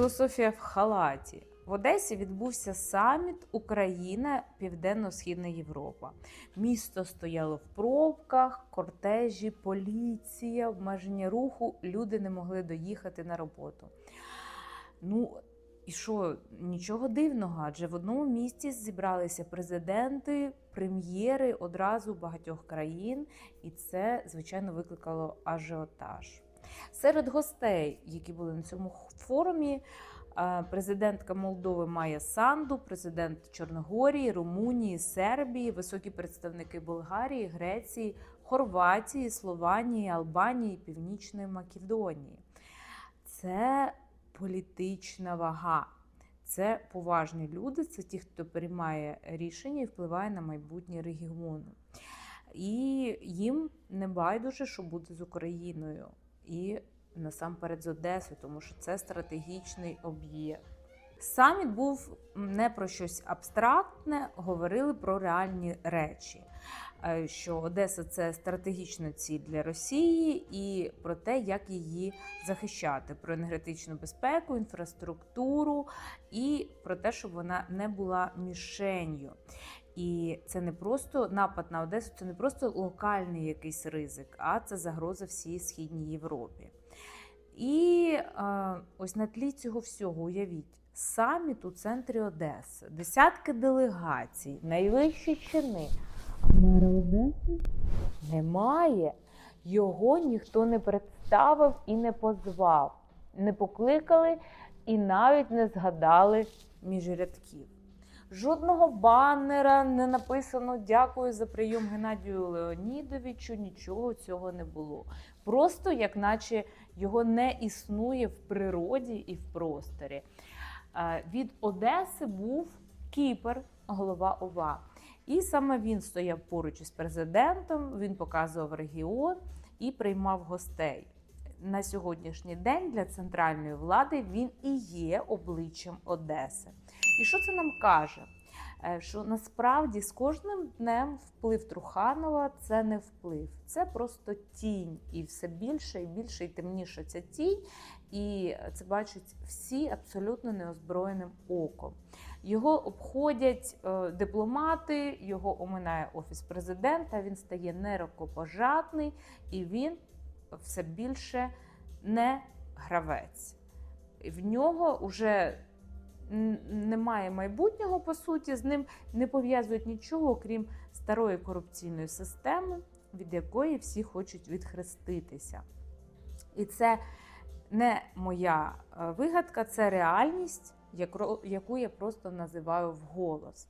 філософія в халаті. В Одесі відбувся саміт Україна, Південно-Східна Європа. Місто стояло в пробках, кортежі, поліція, обмеження руху. Люди не могли доїхати на роботу. Ну, і що, нічого дивного, адже в одному місті зібралися президенти, прем'єри одразу багатьох країн, і це, звичайно, викликало ажіотаж. Серед гостей, які були на цьому форумі, е, президентка Молдови Майя Санду, президент Чорногорії, Румунії, Сербії, високі представники Болгарії, Греції, Хорватії, Слованії, Албанії, Північної Македонії. Це політична вага. Це поважні люди, це ті, хто приймає рішення і впливає на майбутнє регіону. І їм не байдуже, що буде з Україною, і насамперед з Одесою, тому що це стратегічний об'єкт. Саміт був не про щось абстрактне, говорили про реальні речі. Е, Що Одеса це стратегічна ціль для Росії, і про те, як її захищати, про енергетичну безпеку, інфраструктуру і про те, щоб вона не була мішенью. І це не просто напад на Одесу, це не просто локальний якийсь ризик, а це загроза всій східній Європі. І е, ось на тлі цього всього уявіть. Саміт у центрі Одеси, десятки делегацій, найвищі чини. Мера Одеси немає. Його ніхто не представив і не позвав, не покликали і навіть не згадали між рядків. Жодного баннера не написано Дякую за прийом Геннадію Леонідовичу. Нічого цього не було. Просто як наче його не існує в природі і в просторі. Е, Від Одеси був Кіпр, голова ОВА. І саме він стояв поруч із президентом, він показував регіон і приймав гостей. На сьогоднішній день для центральної влади він і є обличчям Одеси. І що це нам каже? Е, Що насправді з кожним днем вплив Труханова це не вплив, це просто тінь. І все більше і більше і темніше ця тінь. І це бачать всі абсолютно неозброєним оком. Його обходять е, дипломати, його оминає офіс президента. Він стає нерукопожатний і він все більше не гравець. В нього вже немає майбутнього, по суті, з ним не пов'язують нічого, окрім старої корупційної системи, від якої всі хочуть відхреститися. І це не моя е, вигадка, це реальність, яку я просто називаю вголос.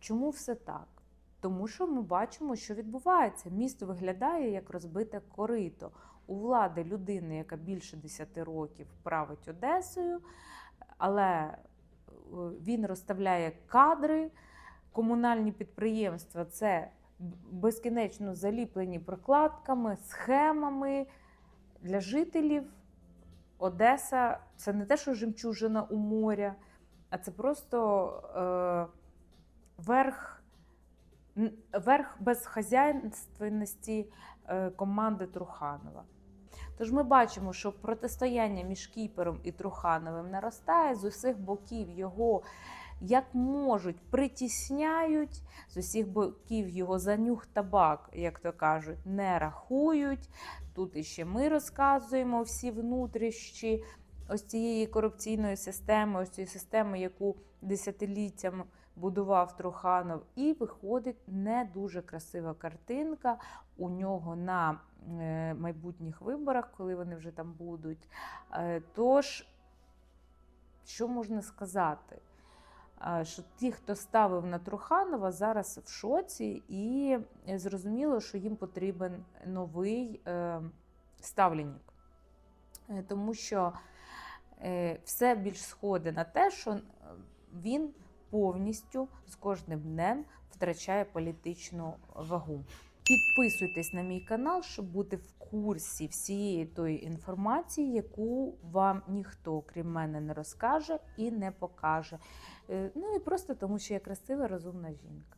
Чому все так? Тому що ми бачимо, що відбувається. Місто виглядає як розбите корито. У влади людини, яка більше 10 років править Одесою, але е, він розставляє кадри, комунальні підприємства це безкінечно заліплені прокладками, схемами для жителів. Одеса це не те, що жемчужина у моря, а це просто е, верх, верх безхазяйственності е, команди Труханова. Тож ми бачимо, що протистояння між Кіпером і Трухановим наростає з усіх боків його. Як можуть, притісняють з усіх боків його за нюх табак, як то кажуть, не рахують. Тут іще ми розказуємо всі внутрішні ось цієї корупційної системи, ось цієї системи, яку десятиліттям будував Труханов, і виходить не дуже красива картинка у нього на майбутніх виборах, коли вони вже там будуть. Е, Тож, що можна сказати? Е, Що ті, хто ставив на Труханова, зараз в шоці, і зрозуміло, що їм потрібен новий е, ставленник. Е, Тому що е, все більш сходить на те, що е, він повністю з кожним днем втрачає політичну вагу. Підписуйтесь на мій канал, щоб бути в курсі всієї тої інформації, яку вам ніхто, крім мене, не розкаже і не покаже. Е, Ну і просто тому, що я красива, розумна жінка.